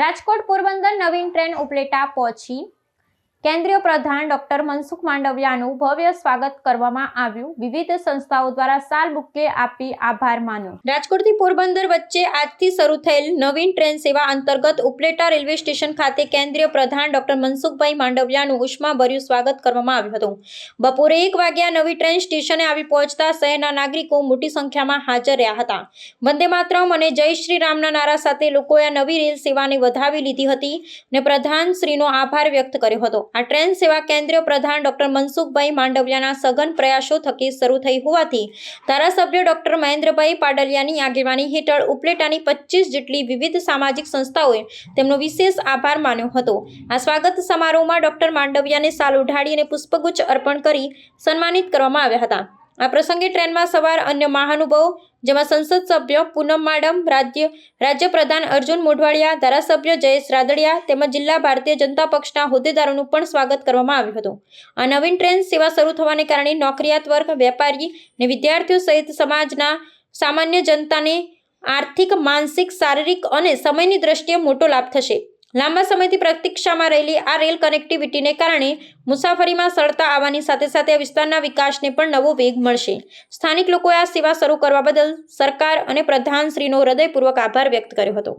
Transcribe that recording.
રાજકોટ પોરબંદર નવીન ટ્રેન ઉપલેટા પહોંચી કેન્દ્રીય પ્રધાન ડોક્ટર મનસુખ માંડવિયાનું ભવ્ય સ્વાગત કરવામાં આવ્યું. વિવિધ સંસ્થાઓ દ્વારા સાલ બુકે આપી આભાર માન્યો. રાજકોટથી પોરબંદર વચ્ચે આજથી શરૂ થયેલ નવીન ટ્રેન સેવા અંતર્ગત ઉપલેટા રેલવે સ્ટેશન ખાતે કેન્દ્રીય પ્રધાન ડોક્ટર મનસુખભાઈ માંડવિયાનું ઉષ્માભર્યું સ્વાગત કરવામાં આવ્યું હતું. બપોરે એક વાગ્યા નવી ટ્રેન સ્ટેશને આવી પહોંચતા શહેરના નાગરિકો મોટી સંખ્યામાં હાજર રહ્યા હતા. વંદે માતરમ અને જય શ્રી રામના નારા સાથે લોકોએ આ નવી રેલ સેવાને વધાવી લીધી હતી અને પ્રધાન શ્રીનો આભાર વ્યક્ત કર્યો હતો. આ ટ્રેન સેવા કેન્દ્રીય પ્રધાન ડોક્ટર મનસુખભાઈ માંડવિયાના સઘન પ્રયાસો થકી શરૂ થઈ હોવાથી ધારાસભ્ય ડોક્ટર મહેન્દ્રભાઈ પાડલિયાની આગેવાની હેઠળ ઉપલેટાની પચીસ જેટલી વિવિધ સામાજિક સંસ્થાઓએ તેમનો વિશેષ આભાર માન્યો હતો. આ સ્વાગત સમારોહમાં ડોક્ટર માંડવિયાને સાલ ઉઢાડી અને પુષ્પગુચ્છ અર્પણ કરી સન્માનિત કરવામાં આવ્યા હતા. આ પ્રસંગે ટ્રેનમાં સવાર અન્ય મહાનુભાવો, જેમાં સંસદ સભ્ય પૂનમ માડમ, રાજ્ય, રાજ્યપ્રધાન અર્જુન મોઢવાડિયા, ધારાસભ્ય જયેશ રાદડિયા તેમજ જિલ્લા ભારતીય જનતા પક્ષના હોદ્દેદારોનું પણ સ્વાગત કરવામાં આવ્યું હતું. આ નવીન ટ્રેન સેવા શરૂ થવાને કારણે નોકરિયાત વર્ગ, વેપારી અને વિદ્યાર્થીઓ સહિત સમાજના સામાન્ય જનતાને આર્થિક, માનસિક, શારીરિક અને સમયની દ્રષ્ટિએ મોટો લાભ થશે. લાંબા સમયથી પ્રતીક્ષામાં રહેલી આ રેલ કનેક્ટિવિટીને કારણે મુસાફરીમાં સરળતા આવવાની સાથે સાથે આ વિસ્તારના વિકાસને પણ નવો વેગ મળશે. સ્થાનિક લોકોએ આ સેવા શરૂ કરવા બદલ સરકાર અને પ્રધાનશ્રીનો હૃદયપૂર્વક આભાર વ્યક્ત કર્યો હતો.